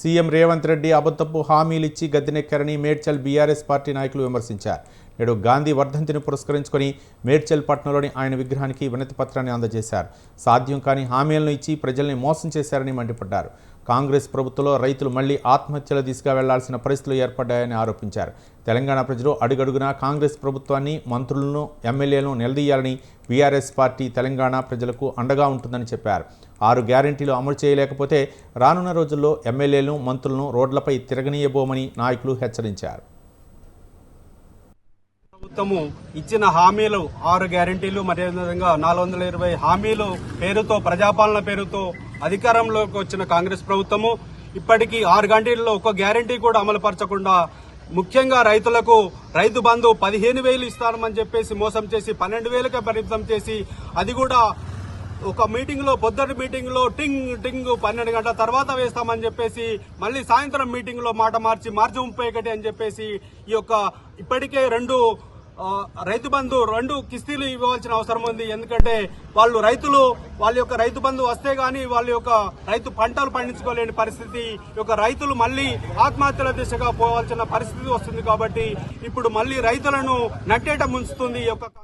CM Revanth Reddy అబద్ధపు హామీలిచ్చి గద్దెనెక్కారని మేడ్చల్ బీఆర్ఎస్ పార్టీ నాయకులు విమర్శించారు. నేడు గాంధీ వర్ధంతిని పురస్కరించుకొని మేడ్చల్ పట్నంలోని ఆయన విగ్రహానికి వినతి పత్రాన్ని అందజేశారు. సాధ్యం కాని హామీలను ఇచ్చి ప్రజల్ని మోసం చేశారని మండిపడ్డారు. కాంగ్రెస్ ప్రభుత్వంలో రైతులు మళ్ళీ ఆత్మహత్యల దిశగా వెళ్ళాల్సిన పరిస్థితులు ఏర్పడ్డాయని ఆరోపించారు. తెలంగాణ ప్రజలు అడుగడుగునా కాంగ్రెస్ ప్రభుత్వాన్ని మంత్రులను ఎమ్మెల్యేలను నిలదీయాలని బీఆర్ఎస్ పార్టీ తెలంగాణ ప్రజలకు అండగా ఉంటుందని చెప్పారు. ఆరు గ్యారంటీలు అమలు చేయలేకపోతే రానున్న రోజుల్లో ఎమ్మెల్యేలను మంత్రులను రోడ్లపై తిరగనీయబోమని నాయకులు హెచ్చరించారు. ప్రభుత్వము ఇచ్చిన హామీలు ఆరు గ్యారంటీలు మరి అదేవిధంగా నాలుగు వందల ఇరవై హామీలు పేరుతో ప్రజాపాలన పేరుతో అధికారంలోకి వచ్చిన కాంగ్రెస్ ప్రభుత్వము ఇప్పటికీ ఆరు గంటల్లో ఒక గ్యారంటీ కూడా అమలు పరచకుండా ముఖ్యంగా రైతులకు రైతు బంధు పదిహేను వేలు ఇస్తామని చెప్పేసి మోసం చేసి పన్నెండు వేలకే పరిమితం చేసి అది కూడా ఒక మీటింగ్లో పొద్దుటి మీటింగ్లో టింగ్ టింగ్ పన్నెండు గంటల తర్వాత వేస్తామని చెప్పేసి మళ్ళీ సాయంత్రం మీటింగ్లో మాట మార్చి మార్చి ముప్పై ఒకటి అని చెప్పేసి ఈ యొక్క ఇప్పటికే రెండు రైతు బంధు రెండు కిస్తీలు ఇవ్వాల్సిన అవసరం ఉంది. ఎందుకంటే వాళ్ళు రైతులు వాళ్ళ యొక్క రైతు బంధు వస్తే గానీ వాళ్ళ యొక్క రైతు పంటలు పండించుకోలేని పరిస్థితి యొక్క రైతులు మళ్ళీ ఆత్మహత్యల దిశగా పోవాల్సిన పరిస్థితి వస్తుంది కాబట్టి ఇప్పుడు మళ్ళీ రైతులను నట్టేట ముంచుతుంది ఈ యొక్క